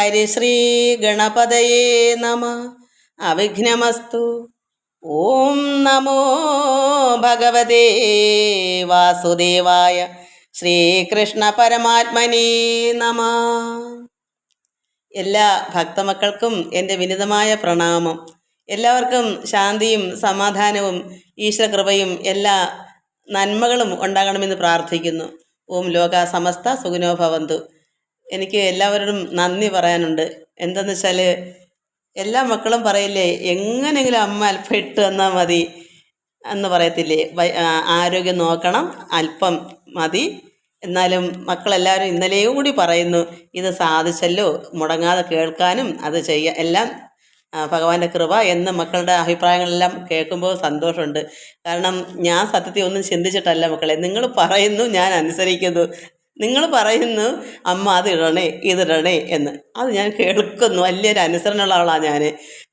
ഹരിശ്രീ ഗണപതയേ നമ. അവിഘ്നമസ്തു. ഓം നമോ ഭഗവതേ വാസുദേവായ ശ്രീകൃഷ്ണ പരമാത്മനേ നമ. എല്ലാ ഭക്തമക്കൾക്കും എന്റെ വിനിതമായ പ്രണാമം. എല്ലാവർക്കും ശാന്തിയും സമാധാനവും ഈശ്വരകൃപയും എല്ലാ നന്മകളും ഉണ്ടാകണമെന്ന് പ്രാർത്ഥിക്കുന്നു. ഓം ലോക സമസ്ത സുഖിനോ ഭവന്തു. എനിക്ക് എല്ലാവരോടും നന്ദി പറയാനുണ്ട്. എന്തെന്ന് വെച്ചാൽ എല്ലാ മക്കളും പറയില്ലേ എങ്ങനെയെങ്കിലും അമ്മ അല്പം ഇട്ട് തന്നാൽ മതി എന്ന് പറയത്തില്ലേ. ആരോഗ്യം നോക്കണം അല്പം മതി. എന്നാലും മക്കളെല്ലാവരും ഇന്നലെയും കൂടി പറയുന്നു ഇത് സാധിച്ചല്ലോ മുടങ്ങാതെ കേൾക്കാനും അത് ചെയ്യാൻ എല്ലാം ഭഗവാന്റെ കൃപ എന്ന് മക്കളുടെ അഭിപ്രായങ്ങളെല്ലാം കേൾക്കുമ്പോൾ സന്തോഷമുണ്ട്. കാരണം ഞാൻ സത്യത്തിൽ ഒന്നും ചിന്തിച്ചിട്ടല്ല മക്കളെ. നിങ്ങൾ പറയുന്നു ഞാൻ അനുസരിക്കുന്നു. നിങ്ങൾ പറയുന്നു അമ്മ അതിടണേ ഇതിടണേ എന്ന്. അത് ഞാൻ കേൾക്കുന്നു. വലിയൊരു അനുസരണമുള്ള ആളാണ് ഞാൻ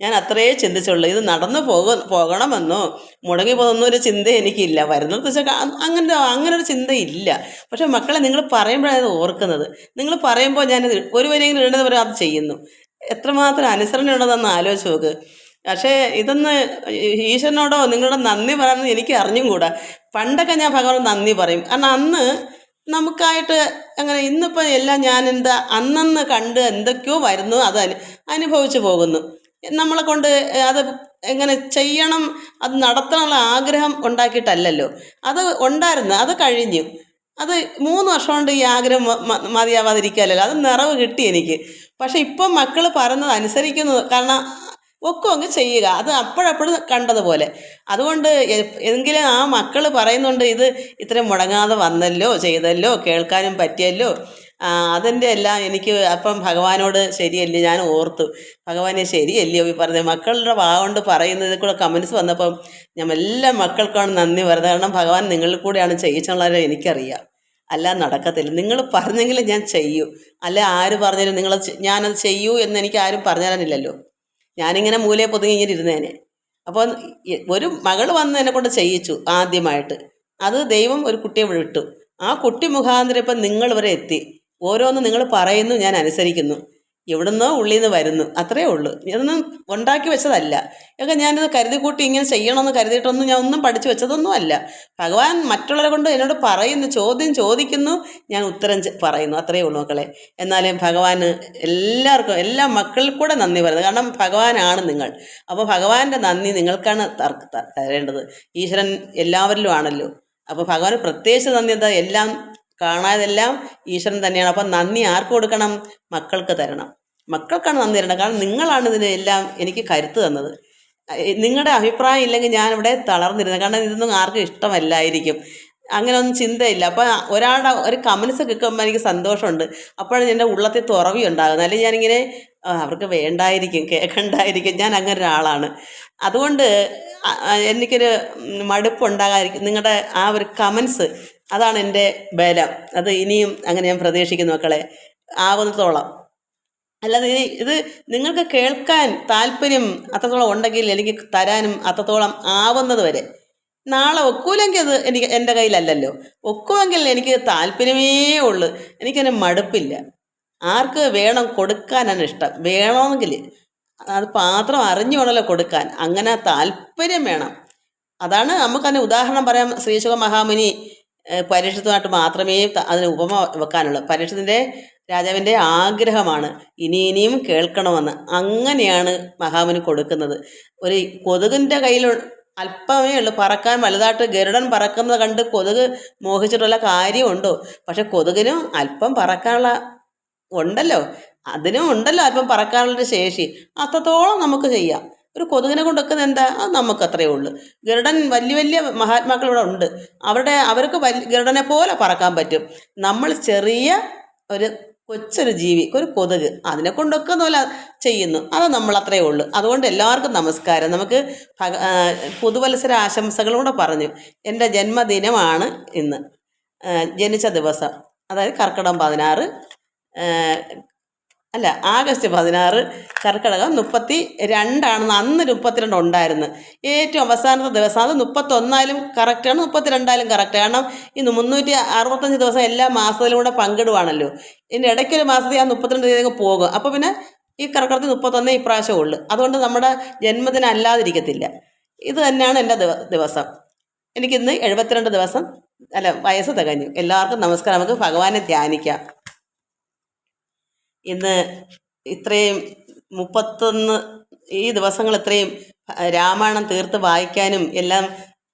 ഞാൻ അത്രയേ ചിന്തിച്ചുള്ളൂ. ഇത് നടന്നു പോക പോകണമെന്നോ? മുടങ്ങി പോകുന്ന ഒരു ചിന്ത എനിക്കില്ല. വരുന്നത് വെച്ചാൽ അങ്ങനെ അങ്ങനെ ഒരു ചിന്ത ഇല്ല പക്ഷെ മക്കളെ നിങ്ങൾ പറയുമ്പോഴാണ് അത് ഓർക്കുന്നത്. നിങ്ങൾ പറയുമ്പോൾ ഞാൻ ഒരു വരെയെങ്കിലും ഇടേണ്ടത് വരെ അത് ചെയ്യുന്നു. എത്രമാത്രം അനുസരണ ഉണ്ടെന്ന് ആലോചിച്ച് നോക്ക്. പക്ഷേ ഇതൊന്ന് ഈശ്വരനോടോ നിങ്ങളുടെ നന്ദി പറയാമെന്ന് എനിക്ക് അറിഞ്ഞും കൂടാ. പണ്ടൊക്കെ ഞാൻ ഭഗവാൻ നന്ദി പറയും. കാരണം അന്ന് നമുക്കായിട്ട് അങ്ങനെ ഇന്നിപ്പോൾ എല്ലാം ഞാൻ എന്താ അന്നന്ന് കണ്ട് എന്തൊക്കെയോ വരുന്നു അത് അനു അനുഭവിച്ചു പോകുന്നു. നമ്മളെ കൊണ്ട് അത് എങ്ങനെ ചെയ്യണം അത് നടത്തണമുള്ള ആഗ്രഹം ഉണ്ടാക്കിയിട്ടല്ലല്ലോ. അത് ഉണ്ടായിരുന്നു അത് കഴിഞ്ഞു. അത് മൂന്ന് വർഷം കൊണ്ട് ഈ ആഗ്രഹം മ- മ- അത് നിറവ് കിട്ടി എനിക്ക്. പക്ഷേ ഇപ്പം മക്കൾ പറയുന്നത് അനുസരിക്കുന്നത് കാരണം ഒക്കെ അങ്ങ് ചെയ്യുക. അത് അപ്പോഴപ്പോഴും കണ്ടതുപോലെ. അതുകൊണ്ട് എങ്കിലും ആ മക്കൾ പറയുന്നുണ്ട് ഇത് ഇത്രയും മുടങ്ങാതെ വന്നല്ലോ ചെയ്തല്ലോ കേൾക്കാനും പറ്റിയല്ലോ. അതിന്റെ എല്ലാം എനിക്ക് അപ്പം ഭഗവാനോട് ശരിയല്ലേ ഞാൻ ഓർത്തു. ഭഗവാനെ ശരിയല്ലയോ ഈ പറഞ്ഞത്? മക്കളുടെ വാ കൊണ്ട് പറയുന്നത് കൂടെ കമൻസ് വന്നപ്പം ഞാൻ എല്ലാ മക്കൾക്കാണ് നന്ദി പറയുന്നത്. കാരണം ഭഗവാൻ നിങ്ങളിൽ കൂടെയാണ് ചെയ്യിച്ചുള്ളവരെ എനിക്കറിയാം. അല്ല നടക്കത്തില്ല. നിങ്ങൾ പറഞ്ഞെങ്കിലും ഞാൻ ചെയ്യൂ. അല്ല ആര് പറഞ്ഞാലും നിങ്ങൾ ഞാനത് ചെയ്യൂ എന്ന് എനിക്ക് ആരും പറഞ്ഞു തരാനില്ലല്ലോ. ഞാനിങ്ങനെ മൂലയെ പൊതുങ്ങി ഇരുന്നേനെ. അപ്പോൾ ഒരു മകൾ വന്ന് എന്നെ കൊണ്ട് ചെയ്യിച്ചു ആദ്യമായിട്ട്. അത് ദൈവം ഒരു കുട്ടിയെ വിട്ടു. ആ കുട്ടി മുഖാന്തരം ഇപ്പം നിങ്ങൾ വരെ എത്തി. ഓരോന്ന് നിങ്ങൾ പറയുന്നു ഞാൻ അനുസരിക്കുന്നു. എവിടുന്നോ ഉള്ളിൽ നിന്ന് വരുന്നു. അത്രേ ഉള്ളൂ. ഇതൊന്നും ഉണ്ടാക്കി വെച്ചതല്ല. ഒക്കെ ഞാനിത് കരുതി കൂട്ടി ഇങ്ങനെ ചെയ്യണമെന്ന് കരുതിയിട്ടൊന്നും ഞാൻ ഒന്നും പഠിച്ചു വെച്ചതൊന്നും അല്ല. ഭഗവാൻ മറ്റുള്ളവരെ കൊണ്ട് എന്നോട് പറയുന്നു ചോദ്യം ചോദിക്കുന്നു ഞാൻ ഉത്തരം പറയുന്നു. അത്രയേ ഉള്ളൂ മക്കളെ. എന്നാലും ഭഗവാന് എല്ലാവർക്കും എല്ലാ മക്കളിൽ കൂടെ നന്ദി പറയുന്നത് കാരണം ഭഗവാനാണ് നിങ്ങൾ. അപ്പോൾ ഭഗവാന്റെ നന്ദി നിങ്ങൾക്കാണ് തരേണ്ടത്. ഈശ്വരൻ എല്ലാവരിലും ആണല്ലോ. അപ്പോൾ ഭഗവാന് പ്രത്യേകിച്ച് നന്ദി എന്താ? എല്ലാം കാണാതെല്ലാം ഈശ്വരൻ തന്നെയാണ്. അപ്പം നന്ദി ആർക്ക് കൊടുക്കണം? മക്കൾക്ക് തരണം. മക്കൾക്കാണ് നന്ദി തരേണ്ടത് കാരണം നിങ്ങളാണ് ഇതിനെല്ലാം എനിക്ക് കരുത്ത് തന്നത്. നിങ്ങളുടെ അഭിപ്രായം ഇല്ലെങ്കിൽ ഞാനിവിടെ തളർന്നിരുന്നത്. കാരണം ഇതൊന്നും ആർക്കും ഇഷ്ടമല്ലായിരിക്കും. അങ്ങനെ ഒന്നും ചിന്തയില്ല. അപ്പം ഒരാളുടെ ഒരു കമൻസ് കേൾക്കുമ്പോൾ എനിക്ക് സന്തോഷമുണ്ട്. അപ്പോഴാണ് എന്റെ ഉള്ളത്തിൽ തുറവി ഉണ്ടാകുന്നത്. അല്ലെങ്കിൽ ഞാനിങ്ങനെ അവർക്ക് വേണ്ടായിരിക്കും കേൾക്കണ്ടായിരിക്കും. ഞാൻ അങ്ങനെ ഒരാളാണ്. അതുകൊണ്ട് എനിക്കൊരു മടുപ്പുണ്ടാകാതിരിക്കും നിങ്ങളുടെ ആ ഒരു കമൻസ് അതാണ് എന്റെ ബലം. അത് ഇനിയും അങ്ങനെ ഞാൻ പ്രതീക്ഷിക്കുന്നു മക്കളെ. ആവുന്നതോളം. അല്ലാതെ ഇത് ഇത് നിങ്ങൾക്ക് കേൾക്കാൻ താല്പര്യം അത്രത്തോളം ഉണ്ടെങ്കിൽ എനിക്ക് തരാനും അത്രത്തോളം ആവുന്നത് വരെ. നാളെ ഒക്കൂലെങ്കിൽ അത് എനിക്ക് എന്റെ കയ്യിലല്ലല്ലോ. ഒക്കുമെങ്കിൽ എനിക്ക് താല്പര്യമേ ഉള്ളൂ. എനിക്കതിന് മടുപ്പില്ല. ആർക്ക് വേണം കൊടുക്കാനാണ് ഇഷ്ടം. വേണമെങ്കിൽ അത് പാത്രം അറിഞ്ഞു വേണമല്ലോ കൊടുക്കാൻ. അങ്ങനെ താല്പര്യം വേണം. അതാണ് നമുക്കതിന് ഉദാഹരണം പറയാം. ശ്രീശുഖ മഹാമുനി പരീക്ഷത്തുമായിട്ട് മാത്രമേ അതിന് ഉപമ വെക്കാനുള്ളൂ. പരീക്ഷത്തിന്റെ രാജാവിന്റെ ആഗ്രഹമാണ് ഇനി ഇനിയും കേൾക്കണമെന്ന്. അങ്ങനെയാണ് മഹാമുനി കൊടുക്കുന്നത്. ഒരു കൊതുകിന്റെ കയ്യിൽ അല്പമേ ഉള്ളൂ. പറക്കാൻ വലുതായിട്ട് ഗരുഡൻ പറക്കുന്നത് കണ്ട് കൊതുക് മോഹിച്ചിട്ടുള്ള കാര്യമുണ്ടോ? പക്ഷെ കൊതുകിനും അല്പം പറക്കാനുള്ള ഉണ്ടല്ലോ. അതിനും ഉണ്ടല്ലോ അല്പം പറക്കാനുള്ളൊരു ശേഷി. അത്രത്തോളം നമുക്ക് ചെയ്യാം. ഒരു കൊതുകിനെ കൊണ്ടൊക്കെ എന്താ? അത് നമുക്ക് അത്രയേ ഉള്ളൂ. ഗരുഡൻ വലിയ വലിയ മഹാത്മാക്കൾ ഇവിടെ ഉണ്ട്. അവരുടെ അവർക്ക് വലിയ ഗരുഡനെ പോലെ പറക്കാൻ പറ്റും. നമ്മൾ ചെറിയ ഒരു കൊച്ചൊരു ജീവി ഒരു കൊതുക് അതിനെ കൊണ്ടൊക്കെ പോലെ ചെയ്യുന്നു. അത് നമ്മൾ അത്രയേ ഉള്ളൂ. അതുകൊണ്ട് എല്ലാവർക്കും നമസ്കാരം. നമുക്ക് ഭഗ പുതുവത്സര ആശംസകളും കൂടെ പറഞ്ഞു. എന്റെ ജന്മദിനമാണ് ഇന്ന്. ജനിച്ച ദിവസം. അതായത് കർക്കിടകം പതിനാറ് അല്ല ആഗസ്റ്റ് പതിനാറ് കർക്കിടകം മുപ്പത്തി രണ്ടാണെന്ന് അന്ന് മുപ്പത്തിരണ്ട് ഉണ്ടായിരുന്നു. ഏറ്റവും അവസാനത്തെ ദിവസം അത് മുപ്പത്തൊന്നായാലും കറക്റ്റാണ് മുപ്പത്തിരണ്ടായാലും കറക്റ്റ് കാരണം ഇന്ന് മുന്നൂറ്റി അറുപത്തഞ്ച് ദിവസം എല്ലാ മാസത്തിലും കൂടെ പങ്കിടുവാണല്ലോ. ഇതിന്റെ ഇടയ്ക്കൊരു മാസത്തിൽ ആ മുപ്പത്തിരണ്ട് തീയതി പോകും. അപ്പോൾ പിന്നെ ഈ കർക്കിടത്തിൽ മുപ്പത്തൊന്നേ ഇപ്രാവശ്യം ഉള്ളു. അതുകൊണ്ട് നമ്മുടെ ജന്മദിനം അല്ലാതിരിക്കത്തില്ല. ഇത് തന്നെയാണ് എന്റെ ദിവ ദിവസം. എനിക്കിന്ന് എഴുപത്തിരണ്ട് ദിവസം അല്ല വയസ്സ് തികഞ്ഞു. എല്ലാവർക്കും നമസ്കാരം. നമുക്ക് ഭഗവാനെ ധ്യാനിക്കാം. ഇന്ന് ഇത്രയും മുപ്പത്തൊന്ന് ഈ ദിവസങ്ങൾ ഇത്രയും രാമായണം തീർത്ത് വായിക്കാനും എല്ലാം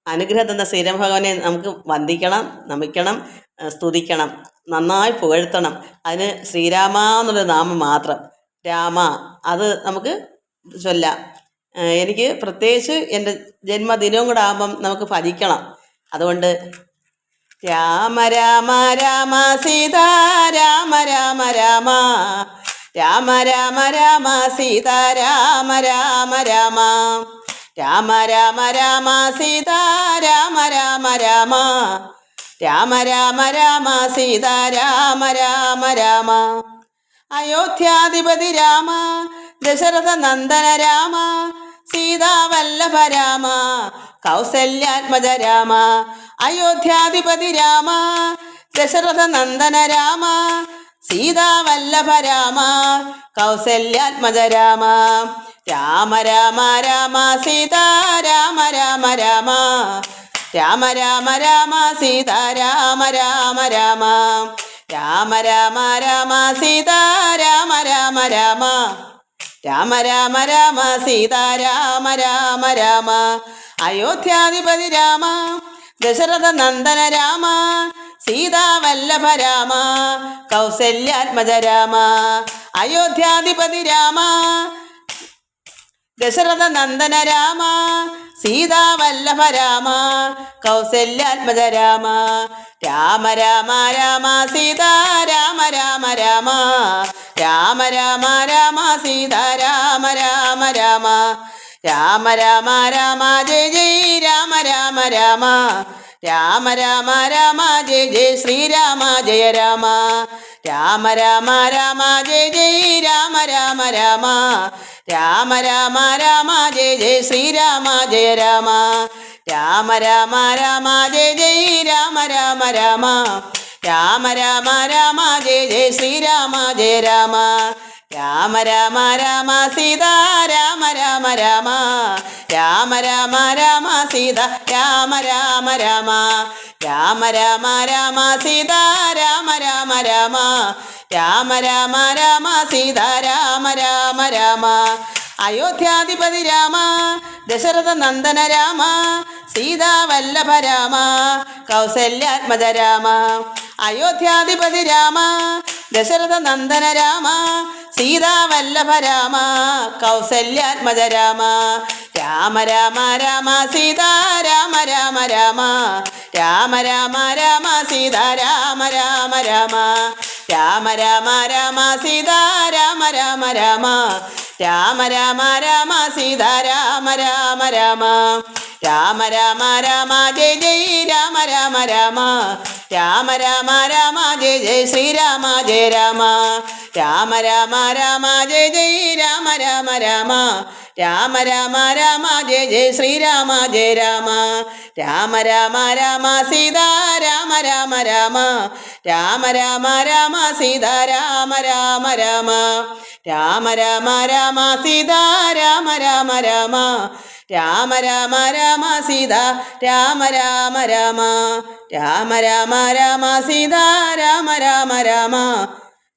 അനുഗ്രഹം തന്ന ശ്രീരാമഭഗവാനെ നമുക്ക് വന്ദിക്കണം നമിക്കണം സ്തുതിക്കണം നന്നായി പുകഴ്ത്തണം. അതിന് ശ്രീരാമ എന്നുള്ള നാമം മാത്രം. രാമ അത് നമുക്ക് ചൊല്ലാം. എനിക്ക് പ്രത്യേകിച്ച് എന്റെ ജന്മദിനവും കൂടെ ആകുമ്പം നമുക്ക് ഭജിക്കണം. അതുകൊണ്ട് രാമ രാമ രാമ സീത രാമ. രാമ രാമ രാമ രാമ രാമ രാമ രാമ. രാമ രാമ രാമ രാമ രാമ രാമ രാമ. രാമ രാമ രാമ സീത രാമ രാമ രാമ. അയോധ്യാധിപതി രാമ ദശരഥ നന്ദന രാമ സീതാവല്ലഭ രാമ കൗസല്യാത്മജ രാമ. അയോധ്യാധിപതി രാമ ദശരഥ നന്ദന രാമ സീതാവല്ലഭ രാമ കൗസല്യാത്മജ രാമ രാമ രാമ രാമ സീതാ രാമ രാമ രാമ രാമ രാമ രാമ സീതാ രാമ രാമ രാമ രാമ രാമ രാമ സീതാ രാമ രാമ രാമ രാമ രാമ രാമ സീതാ രാമ രാമ രാമ അയോധ്യാധിപതി രാമ ദശരഥ നന്ദന രാമ സീതാവല്ലഭ രാമ കൗസല്യാത്മജ രാമ അയോധ്യാധിപതി രാമ ദശരഥ നന്ദന രാമ സീതാവല്ലഭ രാമ കൗസല്യാത്മജ രാമ രാമ രാമ രാമ സീതാ രാമ രാമ രാമ രാമ രാമ രാമ സീതാ രാമ രാമ രാമ രാമ രാമ ജയ ജയ രാമ രാമ രാമ രാമ രാമ രാമ ജയ ജയ ശ്രീരാമ ജയ രാമ രാമ രാമ രാമ ജയ ജയ രാമ രാമ രാമ രാമ രാമ രാമ ജയ ജയ ശ്രീരാമ ജയ രാമ രാമ രാമ രാമ ജയ ജയ രാമ രാമ രാമ രാമ രാമ രാമ ജയ ജയ ശ്രീരാമ ജയ രാമ രാമ രാമ രാമ സീതാ രാമ രാമ രാമ രാമ രാമ രാമ സീത രാമ രാമ രാമ രാമ രാമ രാമ സീതാ രാമ രാമ രാമ രാമ രാമ രാമ സീത രാമ രാമ രാമ അയോധ്യാധിപതി രാമ ദശരഥ നന്ദന രാമ സീതാവല്ലഭ രാമ കൗസല്യാത്മജ രാമ അയോധ്യാധിപതി രാമ ദശരഥ നന്ദന രാമ സീതാവല്ലഭ രാമ കൗസല്യാത്മജ രാമ രാമ രാമ രാമ സീതാ രാമ രാമ രാമ രാമ രാമ രാമ സീതാ രാമ രാമ രാമ രാമ രാമ രാമ സീതാ രാമ രാമ രാമ രാമ രാമ രാമ സീതാ രാമ രാമ രാമ രാമ രാമ രാമ ജയ ജയ രാമ രാമ രാമ രാമ രാമ രാമ ജയ ജയ ശ്രീരാമ ജയ രാമ രാമ രാമ രാമ ജയ ജയ രാമ രാമ രാമ രാമ രാമ രാമ ജയ ജയ ശ്രീരാമ ജയ രാമ രാമ രാമ രാമ സീതാ രാമ രാമ രാമ രാമ രാമ രാമ സീതാ രാമ രാമ രാമ രാമ രാമ രാമ സീതാ രാമ രാമ രാമ രാമ രാമ രാമ സീത രാമ രാമ രാമ രാമ രാമ രാമ സീത രാമ രാമ രാമ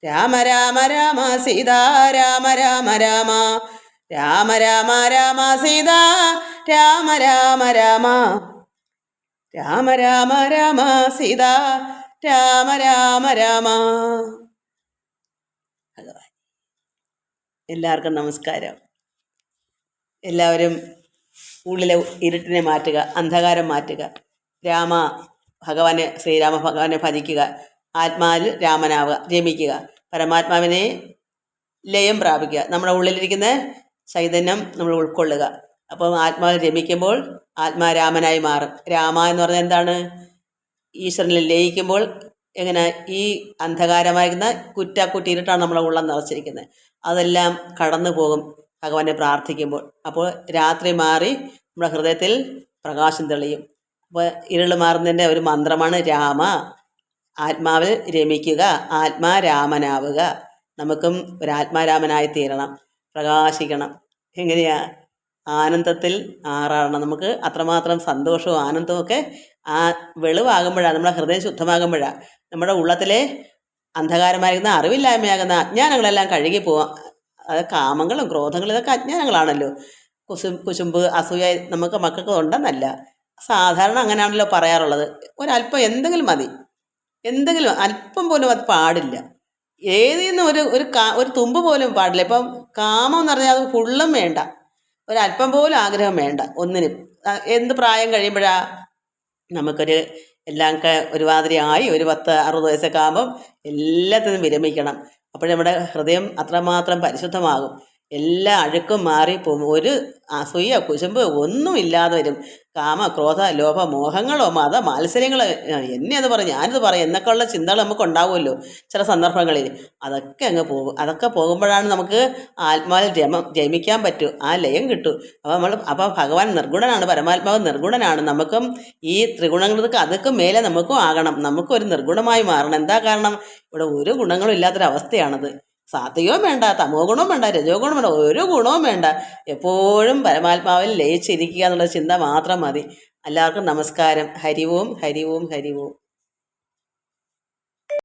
രാമ രാമ രാമ സീത രാമ രാമ രാമ രാമ രാമ രാമ സീത രാമ രാമ രാമ രാമ രാമ രാമ സീത രാമ രാമ രാമ എല്ലാവർക്കും നമസ്കാരം എല്ലാവരും ഉള്ളിലെ ഇരുട്ടിനെ മാറ്റുക അന്ധകാരം മാറ്റുക. രാമ ഭഗവാനെ ശ്രീരാമ ഭഗവാനെ ഭജിക്കുക. ആത്മാവിൽ രാമനാവുക രമിക്കുക പരമാത്മാവിനെ ലയം പ്രാപിക്കുക. നമ്മുടെ ഉള്ളിലിരിക്കുന്ന ചൈതന്യം നമ്മൾ ഉൾക്കൊള്ളുക. അപ്പം ആത്മാവിൽ രമിക്കുമ്പോൾ ആത്മാ രാമനായി മാറും. രാമ എന്ന് പറഞ്ഞാൽ എന്താണ്? ഈശ്വരനിൽ ലയിക്കുമ്പോൾ എങ്ങനെ ഈ അന്ധകാരമായിരുന്ന കുറ്റാക്കുറ്റിയിട്ടാണ് നമ്മളെ ഉള്ളം നിറച്ചിരിക്കുന്നത്. അതെല്ലാം കടന്നു പോകും ഭഗവാനെ പ്രാർത്ഥിക്കുമ്പോൾ. അപ്പോൾ രാത്രി മാറി നമ്മുടെ ഹൃദയത്തിൽ പ്രകാശം തെളിയും. അപ്പോൾ ഇരുൾ മാറുന്നതിന്റെ ഒരു മന്ത്രമാണ് രാമ. ആത്മാവിൽ രമിക്കുക ആത്മാരാമനാവുക. നമുക്കും ഒരു ആത്മാരാമനായി തീരണം പ്രകാശിക്കണം. എങ്ങനെയാ? ആനന്ദത്തിൽ ആറാടണം നമുക്ക് അത്രമാത്രം സന്തോഷവും ആനന്ദവും ഒക്കെ ആ വെളിവാകുമ്പോഴാണ് നമ്മുടെ ഹൃദയം ശുദ്ധമാകുമ്പോഴാണ്. നമ്മുടെ ഉള്ളത്തിലെ അന്ധകാരമായിരിക്കുന്ന അറിവില്ലായ്മയാകുന്ന അജ്ഞാനങ്ങളെല്ലാം കഴുകി പോവാം അത് കാമങ്ങളും ക്രോധങ്ങളും ഇതൊക്കെ അജ്ഞാനങ്ങളാണല്ലോ. കുസു കുശുമ്പ് അസൂയ നമുക്ക് മക്കൾക്ക് ഉണ്ടെന്നല്ല. സാധാരണ അങ്ങനെയാണല്ലോ പറയാറുള്ളത്. ഒരല്പം എന്തെങ്കിലും മതി. എന്തെങ്കിലും അല്പം പോലും അത് പാടില്ല. ഏതിൽ ഒരു ഒരു കാ ഒരു തുമ്പ് പോലും പാടില്ല. ഇപ്പം കാമം എന്ന് പറഞ്ഞാൽ അത് ഫുള്ളും വേണ്ട. ഒരല്പം പോലും ആഗ്രഹം വേണ്ട ഒന്നിനും. എന്ത് പ്രായം കഴിയുമ്പോഴാ നമുക്കൊരു എല്ലാം ഒരുമാതിരി ആയി ഒരു പത്ത് അറുപത് വയസ്സൊക്കെ ആകുമ്പം എല്ലാത്തിനും വിരമിക്കണം. അപ്പോൾ നമ്മുടെ ഹൃദയം അത്രമാത്രം പരിശുദ്ധമാകും. എല്ലാ അഴുക്കും മാറിപ്പോകും ഒരു അസൂയ കുശുമ്പ് ഒന്നും ഇല്ലാതെ വരും. കാമ ക്രോധ ലോഭ മോഹങ്ങളോ മത മാത്സര്യങ്ങളോ എന്നെ അത് പറയും ഞാനിത് പറയും. എന്നൊക്കെയുള്ള ചിന്തകൾ നമുക്ക് ഉണ്ടാവുമല്ലോ ചില സന്ദർഭങ്ങളിൽ. അതൊക്കെ അങ്ങ് പോകും. അതൊക്കെ പോകുമ്പോഴാണ് നമുക്ക് ആത്മാവിൽ രമ രമിക്കാൻ പറ്റൂ. ആ ലയം കിട്ടും. അപ്പോൾ നമ്മൾ അപ്പോൾ ഭഗവാൻ നിർഗുണനാണ് പരമാത്മാവ് നിർഗുണനാണ്. നമുക്കും ഈ ത്രിഗുണങ്ങൾക്ക് അതൊക്കെ മേലെ നമുക്കും ആകണം. നമുക്കും ഒരു നിർഗുണമായി മാറണം. എന്താ കാരണം? ഇവിടെ ഒരു ഗുണങ്ങളും ഇല്ലാത്തൊരവസ്ഥയാണത്. സാത്വികവും വേണ്ട തമോ ഗുണവും വേണ്ട രജോ ഗുണം വേണ്ട ഒരു ഗുണവും വേണ്ട. എപ്പോഴും പരമാത്മാവിൽ ലയിച്ചിരിക്കുക എന്നുള്ള ചിന്ത മാത്രം മതി. എല്ലാവർക്കും നമസ്കാരം. ഹരിവും ഹരിവും ഹരിവും.